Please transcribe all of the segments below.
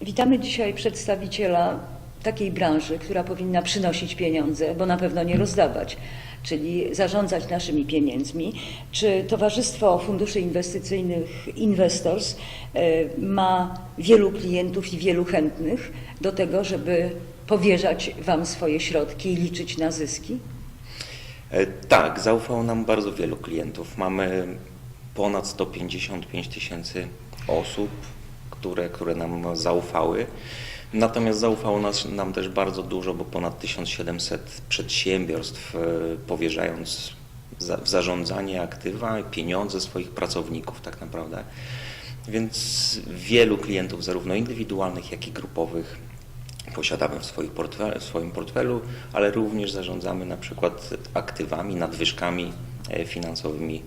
Witamy dzisiaj przedstawiciela takiej branży, która powinna przynosić pieniądze, bo na pewno nie rozdawać, czyli zarządzać naszymi pieniędzmi. Czy Towarzystwo Funduszy Inwestycyjnych Investors e, ma wielu klientów i wielu chętnych do tego, żeby powierzać Wam swoje środki i liczyć na zyski? E, Tak, zaufało nam bardzo wielu klientów. Mamy ponad 155 tysięcy osób, które, które nam zaufały. Natomiast zaufało nas, nam też bardzo dużo, bo ponad 1700 przedsiębiorstw, e, powierzając za, w zarządzanie aktywa, pieniądze swoich pracowników tak naprawdę. Więc wielu klientów, zarówno indywidualnych, jak i grupowych, posiadamy w, swoich portfel, w swoim portfelu, ale również zarządzamy na przykład aktywami, nadwyżkami e, finansowymi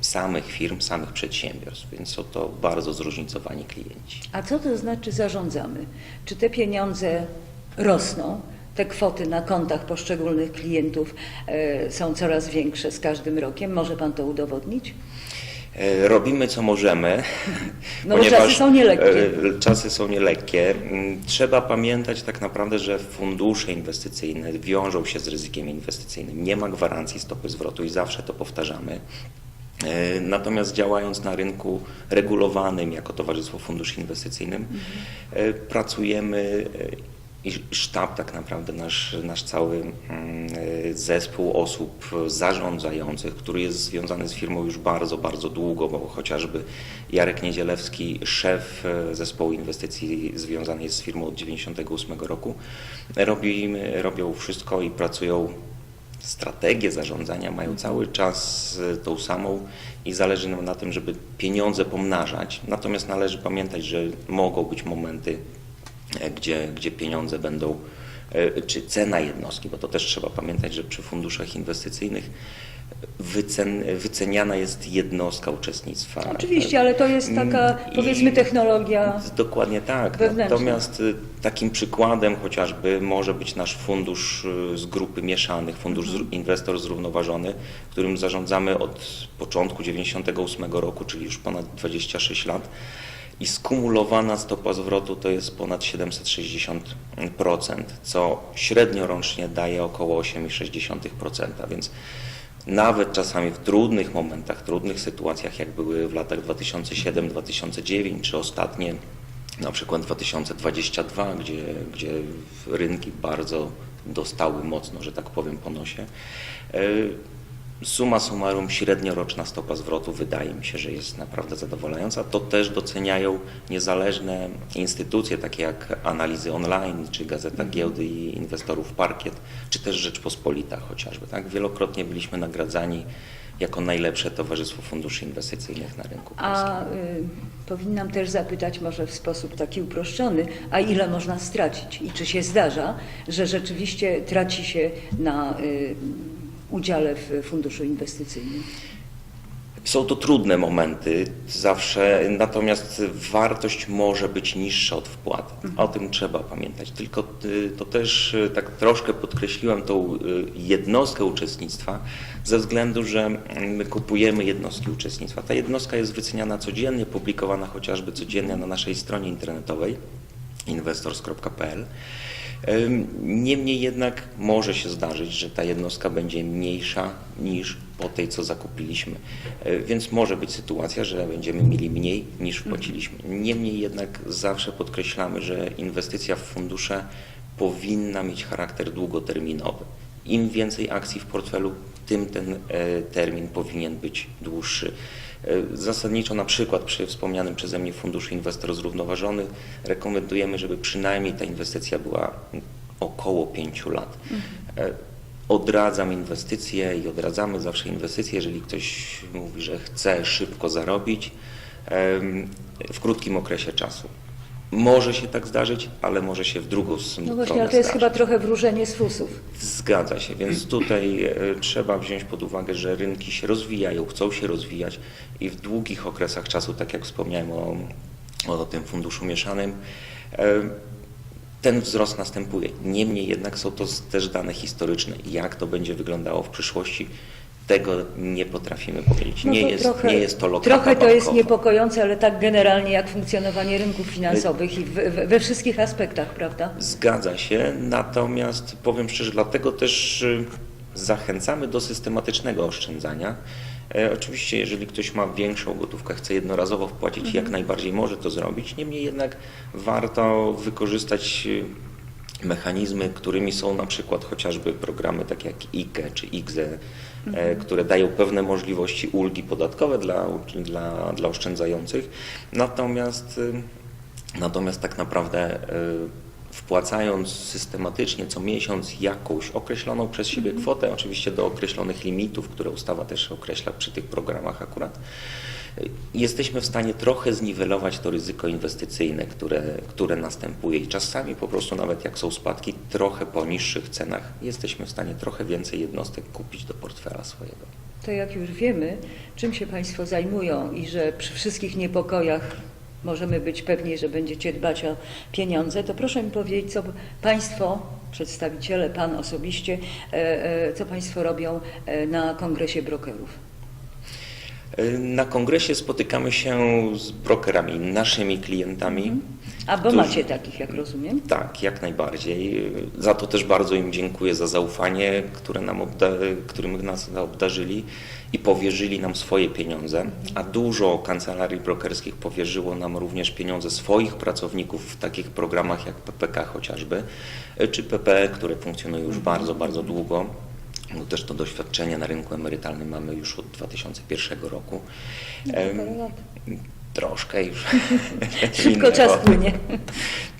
samych firm, samych przedsiębiorstw, więc są to bardzo zróżnicowani klienci. A co to znaczy zarządzamy? Czy te pieniądze rosną? Te kwoty na kontach poszczególnych klientów e, są coraz większe z każdym rokiem. Może Pan to udowodnić? E, Robimy co możemy. No bo czasy są nielekkie. e, Czasy są nielekkie. Mm, Trzeba pamiętać tak naprawdę, że fundusze inwestycyjne wiążą się z ryzykiem inwestycyjnym. Nie ma gwarancji stopy zwrotu i zawsze to powtarzamy. E, Natomiast działając na rynku regulowanym jako Towarzystwo Funduszy Inwestycyjnym, e, pracujemy e, i sztab tak naprawdę, nasz, nasz cały mm, zespół osób zarządzających, który jest związany z firmą już bardzo, bardzo długo, bo chociażby Jarek Niedzielewski, szef zespołu inwestycji związany jest z firmą od 98 roku, robimy, robią wszystko i pracują strategię zarządzania mają cały czas e, tą samą i zależy nam na tym, żeby pieniądze pomnażać. Natomiast należy pamiętać, że mogą być momenty, e, gdzie, gdzie pieniądze będą, e, czy cena jednostki, bo to też trzeba pamiętać, że przy funduszach inwestycyjnych wycen, wyceniana jest jednostka uczestnictwa. Oczywiście, ale to jest taka, Mm, powiedzmy, technologia. Dokładnie tak. Wewnętrzna. Natomiast y, takim przykładem chociażby może być nasz fundusz y, z grupy mieszanych, fundusz Mhm. inwestor zrównoważony, którym zarządzamy od początku 98 roku, czyli już ponad 26 lat. I skumulowana stopa zwrotu to jest ponad 760%, co średnio rocznie daje około 8,6%, więc nawet czasami w trudnych momentach, trudnych sytuacjach, jak były w latach 2007-2009, czy ostatnie, na przykład 2022, gdzie, gdzie rynki bardzo dostały mocno, że tak powiem, po nosie. Suma summarum średnioroczna stopa zwrotu wydaje mi się, że jest naprawdę zadowalająca. To też doceniają niezależne instytucje, takie jak Analizy Online, czy Gazeta Giełdy i Inwestorów Parkiet, czy też Rzeczpospolita chociażby. Tak? Wielokrotnie byliśmy nagradzani jako najlepsze towarzystwo funduszy inwestycyjnych na rynku polskim. A y, powinnam też zapytać, może w sposób taki uproszczony, a ile można stracić i czy się zdarza, że rzeczywiście traci się na y, udziale w funduszu inwestycyjnym? Są to trudne momenty zawsze, natomiast wartość może być niższa od wpłaty. O tym trzeba pamiętać. Tylko y, to też y, tak troszkę podkreśliłem tą y, jednostkę uczestnictwa ze względu, że my kupujemy jednostki uczestnictwa. Ta jednostka jest wyceniana codziennie, publikowana chociażby codziennie na naszej stronie internetowej investors.pl. Niemniej jednak może się zdarzyć, że ta jednostka będzie mniejsza niż po tej, co zakupiliśmy. Y, Więc może być sytuacja, że będziemy mieli mniej niż wpłaciliśmy. Niemniej jednak zawsze podkreślamy, że inwestycja w fundusze powinna mieć charakter długoterminowy. Im więcej akcji w portfelu, tym ten e, termin powinien być dłuższy. E, Zasadniczo na przykład przy wspomnianym przeze mnie funduszu inwestor zrównoważony rekomendujemy, żeby przynajmniej ta inwestycja była około 5 lat. E, Odradzam inwestycje i odradzamy zawsze inwestycje, jeżeli ktoś mówi, że chce szybko zarobić w krótkim okresie czasu. Może się tak zdarzyć, ale może się w drugą No stronę właśnie, ale to jest zdarzyć. chyba trochę wróżenie z fusów. Zgadza się, więc tutaj e, trzeba wziąć pod uwagę, że rynki się rozwijają, chcą się rozwijać i w długich okresach czasu, tak jak wspomniałem o, o tym funduszu mieszanym, e, ten wzrost następuje. Niemniej jednak są to też dane historyczne. Jak to będzie wyglądało w przyszłości, Tego nie potrafimy powiedzieć. No nie, jest, trochę, nie jest to lokata Trochę to jest bankowa. niepokojące, ale tak generalnie jak funkcjonowanie rynków finansowych i w, w, we wszystkich aspektach, prawda? Zgadza się, natomiast powiem szczerze, dlatego też y, zachęcamy do systematycznego oszczędzania. E, Oczywiście, jeżeli ktoś ma większą gotówkę, chce jednorazowo wpłacić, jak najbardziej może to zrobić. Niemniej jednak warto wykorzystać y, mechanizmy, którymi są na przykład chociażby programy takie jak IKE czy IGZE, e, które dają pewne możliwości ulgi podatkowe dla, dla, dla oszczędzających. Natomiast y, Natomiast tak naprawdę y, wpłacając systematycznie co miesiąc jakąś określoną przez siebie kwotę, oczywiście do określonych limitów, które ustawa też określa przy tych programach akurat, jesteśmy w stanie trochę zniwelować to ryzyko inwestycyjne, które, które następuje i czasami po prostu nawet jak są spadki trochę po niższych cenach, jesteśmy w stanie trochę więcej jednostek kupić do portfela swojego. To jak już wiemy, czym się Państwo zajmują i że przy wszystkich niepokojach możemy być pewni, że będziecie dbać o pieniądze, to proszę mi powiedzieć, co Państwo, przedstawiciele, Pan osobiście, e, e, co Państwo robią e, na kongresie brokerów? Na kongresie spotykamy się z brokerami, naszymi klientami. A bo którzy- macie takich, jak rozumiem? Tak, jak najbardziej. Za to też bardzo im dziękuję za zaufanie, które nam obda- którym nas obdarzyli i powierzyli nam swoje pieniądze. A dużo kancelarii brokerskich powierzyło nam również pieniądze swoich pracowników w takich programach jak PPK chociażby, czy PPE, które funkcjonują już bardzo, bardzo długo. No też to doświadczenie na rynku emerytalnym mamy już od 2001 roku. Lat. Troszkę już. Szybko czas płynie.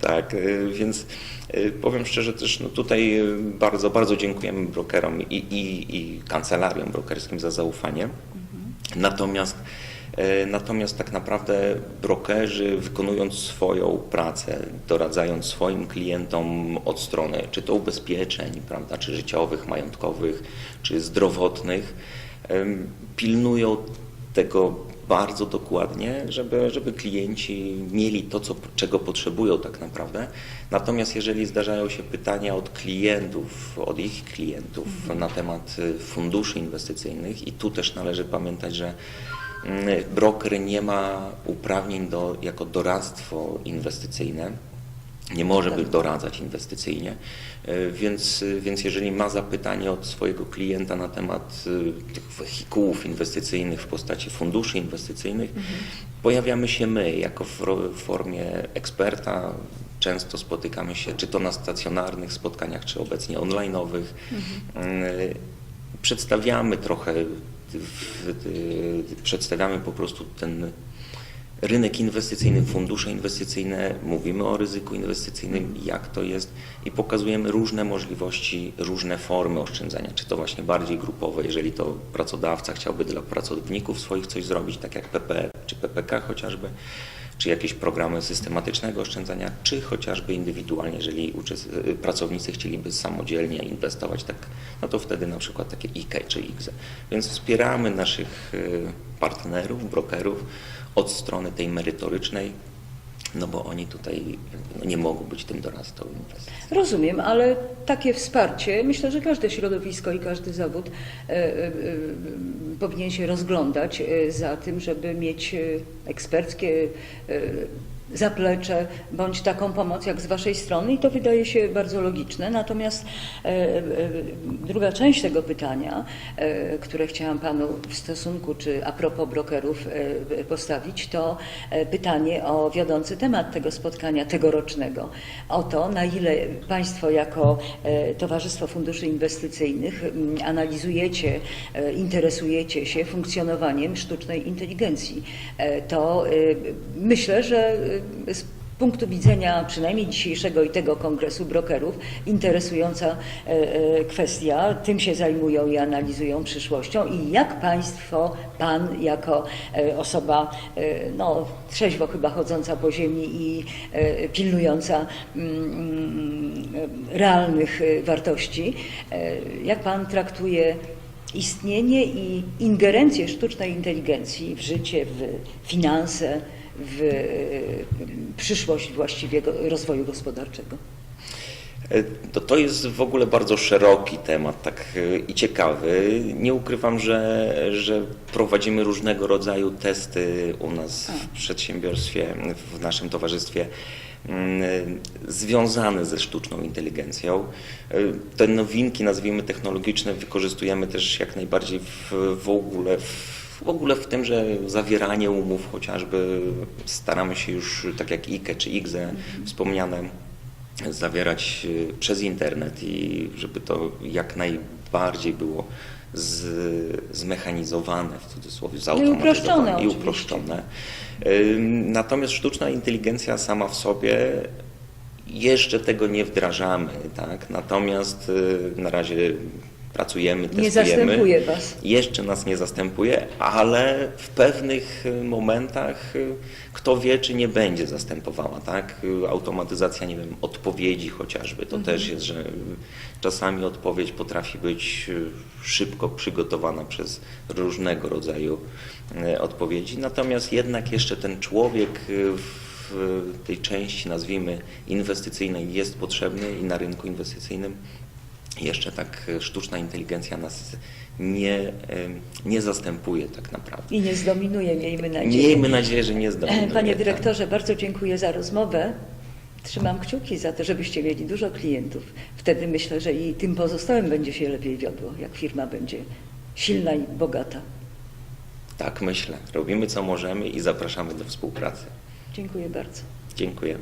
Tak, y, więc y, powiem szczerze też, no tutaj y, bardzo, bardzo dziękujemy brokerom i, i, i kancelariom brokerskim za zaufanie. Natomiast, y, natomiast tak naprawdę brokerzy wykonując swoją pracę, doradzając swoim klientom od strony czy to ubezpieczeń, prawda, czy życiowych, majątkowych, czy zdrowotnych, pilnują tego bardzo dokładnie, żeby, żeby klienci mieli to, co, czego potrzebują tak naprawdę. Natomiast jeżeli zdarzają się pytania od klientów, od ich klientów na temat y, funduszy inwestycyjnych i tu też należy pamiętać, że broker nie ma uprawnień do, jako doradztwo inwestycyjne. Nie może by doradzać inwestycyjnie, Y, więc, więc jeżeli ma zapytanie od swojego klienta na temat y, tych wehikułów inwestycyjnych w postaci funduszy inwestycyjnych, pojawiamy się my jako w formie eksperta. Często spotykamy się czy to na stacjonarnych spotkaniach, czy obecnie online'owych. Y, Przedstawiamy trochę, przedstawiamy po prostu ten rynek inwestycyjny, fundusze inwestycyjne, mówimy o ryzyku inwestycyjnym, jak to jest i pokazujemy różne możliwości, różne formy oszczędzania, czy to właśnie bardziej grupowe, jeżeli to pracodawca chciałby dla pracowników swoich coś zrobić, tak jak PP czy PPK chociażby, czy jakieś programy systematycznego oszczędzania, czy chociażby indywidualnie, jeżeli y, pracownicy chcieliby samodzielnie inwestować, tak, no to wtedy na przykład takie IKE czy IGZE. Więc wspieramy naszych y, partnerów, brokerów od strony tej merytorycznej, no bo oni tutaj no, nie mogą być tym inwestycji. Rozumiem, ale takie wsparcie, myślę, że każde środowisko i każdy zawód e, e, e, powinien się rozglądać e, za tym, żeby mieć e, eksperckie e, zaplecze bądź taką pomoc jak z Waszej strony i to wydaje się bardzo logiczne. Natomiast e, e, druga część tego pytania, e, które chciałam Panu w stosunku czy a propos brokerów e, postawić, to e, pytanie o wiodący temat tego spotkania tegorocznego. O to, na ile Państwo jako e, Towarzystwo Funduszy Inwestycyjnych m, analizujecie, e, interesujecie się funkcjonowaniem sztucznej inteligencji. E, To e, myślę, że e, z punktu widzenia przynajmniej dzisiejszego i tego kongresu brokerów interesująca e, e, kwestia. Tym się zajmują i analizują przyszłością i jak Państwo, Pan jako e, osoba no, trzeźwo chyba chodząca po ziemi i pilnująca mm, e, realnych wartości, jak Pan traktuje istnienie i ingerencję sztucznej inteligencji w życie, w finanse, w e, przyszłość właściwie rozwoju gospodarczego. E, To, to jest w ogóle bardzo szeroki temat tak e, i ciekawy. Nie ukrywam, że, że prowadzimy różnego rodzaju testy u nas w przedsiębiorstwie, w naszym towarzystwie związane ze sztuczną inteligencją. E, Te nowinki, nazwijmy technologiczne, wykorzystujemy też jak najbardziej w, w ogóle w w ogóle w tym, że zawieranie umów chociażby staramy się już, tak jak IKE czy IGZE wspomniane, zawierać y, przez internet i żeby to jak najbardziej było z, zmechanizowane, w cudzysłowie, zautomatyzowane uproszczone i uproszczone. Natomiast sztuczna inteligencja sama w sobie jeszcze tego nie wdrażamy, tak? Natomiast y, na razie pracujemy, Nie testujemy. zastępuje Was. Jeszcze nas nie zastępuje, ale w pewnych momentach kto wie, czy nie będzie zastępowała, tak? Automatyzacja, nie wiem, odpowiedzi chociażby. To też jest, że czasami odpowiedź potrafi być szybko przygotowana przez różnego rodzaju y, odpowiedzi. Natomiast jednak jeszcze ten człowiek y, w tej części, nazwijmy, inwestycyjnej jest potrzebny i na rynku inwestycyjnym jeszcze tak e, sztuczna inteligencja nas nie, e, nie zastępuje tak naprawdę. I nie zdominuje, miejmy nadzieję. Miejmy nadzieję, że nie zdominuje. Panie tak. dyrektorze, bardzo dziękuję za rozmowę. Trzymam kciuki za to, żebyście mieli dużo klientów. Wtedy myślę, że i tym pozostałym będzie się lepiej wiodło, jak firma będzie silna i bogata. Tak myślę. Robimy co możemy i zapraszamy do współpracy. Dziękuję bardzo. Dziękuję.